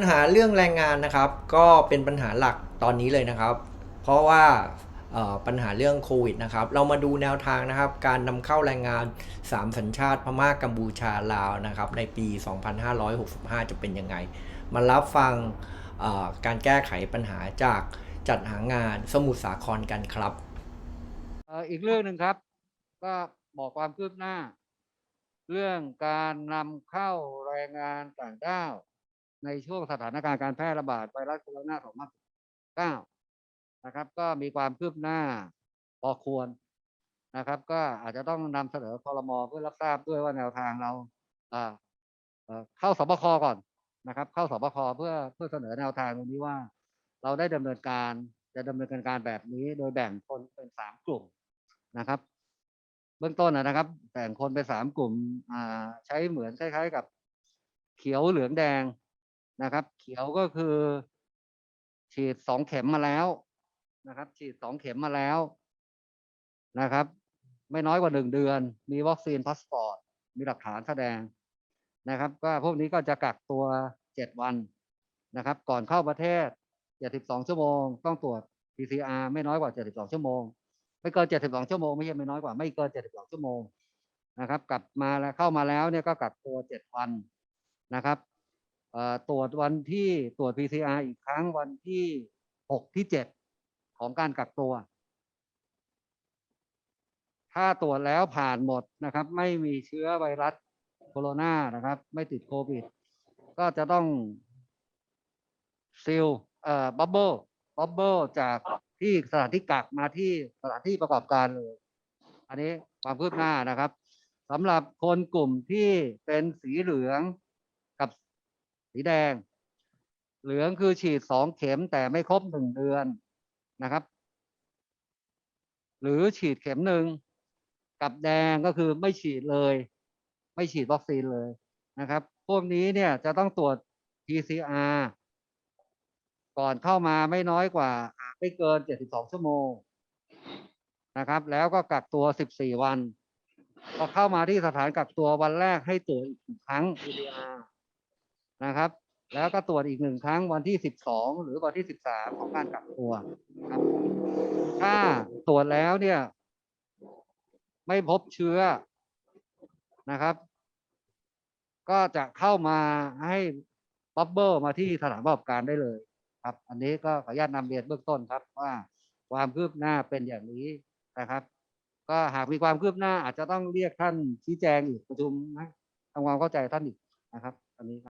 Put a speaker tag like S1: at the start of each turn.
S1: ญหาเรื่องแรงงานนะครับ ก็เป็นปัญหาหลักตอนนี้เลยนะครับ เพราะว่าปัญหาเรื่องโควิดนะครับ เรามาดูแนวทางนะครับ การนำเข้าแรงงาน 3 สัญชาติพม่ากัมพูชาลาวนะครับ ในปี 2565 จะเป็นยังไง มารับฟังการแก้ไขปัญหาจากจัดหางานสมุทรสาครกันครับ
S2: อีกเรื่องหนึ่งครับ ก็บอกความคืบหน้า เรื่องการนำเข้าแรงงานต่างด้าว ในช่วงสถานการณ์การแพร่ระบาดไวรัสโคโรนา2019นะครับ ก็มีความคืบหน้าพอควรนะครับ ก็อาจจะต้องนำเสนอคอรมอเพื่อรับทราบด้วยว่าแนวทางเราอ่าเข้าสบคก่อนนะครับ เข้าสบคเพื่อเพื่อเสนอแนวทางตรงนี้ว่า เราได้ดำเนินการจะดำเนินการแบบนี้ โดยแบ่งคนเป็นสามกลุ่มนะครับ เบื้องต้นนะครับแบ่งคนเป็นสามกลุ่มอ่าใช้เหมือนคล้าย ๆ กับเขียวเหลืองแดง นะครับ เขียวก็คือ ฉีดสองเข็มมาแล้วนะครับ ฉีดสองเข็มมาแล้วนะครับ ไม่น้อยกว่าหนึ่งเดือน มีวัคซีนพาสปอร์ต มีหลักฐานแสดงนะครับ ก็พวกนี้ก็จะกักตัวเจ็ดวันนะครับ ก่อนเข้าประเทศ72ชั่วโมง ต้องตรวจ PCR ไม่น้อยกว่า72ชั่วโมง ไม่เกิน72ชั่วโมงไม่ใช่ไม่น้อยกว่าไม่เกิน72ชั่วโมงนะครับ กลับมาแล้วเข้ามาแล้วเนี่ยก็กักตัว7วันนะครับ ตรวจวันที่ตรวจ PCR อีกครั้งวันที่6ที่7ของการกักตัว ถ้าตรวจแล้วผ่านหมดนะครับ ไม่มีเชื้อไวรัสโคโรนานะครับ ไม่ติดโควิด ก็จะต้องซิลเอ่อบับเบิลบับเบิลจากที่สถานที่กักมาที่สถานที่ประกอบการเลย อันนี้ความคืบหน้านะครับสำหรับคนกลุ่มที่เป็นสีเหลืองกับ สีแดง เหลืองคือฉีดสองเข็มแต่ไม่ครบหนึ่งเดือนนะครับ หรือฉีดเข็มหนึ่งกับแดงก็คือไม่ฉีดเลย ไม่ฉีดวัคซีนเลยนะครับ พวกนี้เนี่ยจะต้องตรวจ PCR ก่อนเข้ามาไม่น้อยกว่า ไม่เกิน 72 ชั่วโมงนะครับ แล้วก็กักตัว 14 วันพอเข้ามาที่สถานกักตัววันแรกให้ตรวจอีกครั้ง PCR นะครับ แล้วก็ตรวจอีกหนึ่งครั้งวันที่ 12 หรือวันที่ 13 ของการกักตัวครับถ้าตรวจแล้วเนี่ย ไม่พบเชื้อนะครับ ก็จะเข้ามาให้บับเบิลมาที่สถานประกอบการได้เลยครับ อันนี้ก็ขออนุญาตนำเรียนเบื้องต้นครับว่าความคืบหน้าเป็นอย่างนี้นะครับ ก็หากมีความคืบหน้าอาจจะต้องเรียกท่านชี้แจงอีกประชุมนะทำความเข้าใจท่านอีกนะครับ อันนี้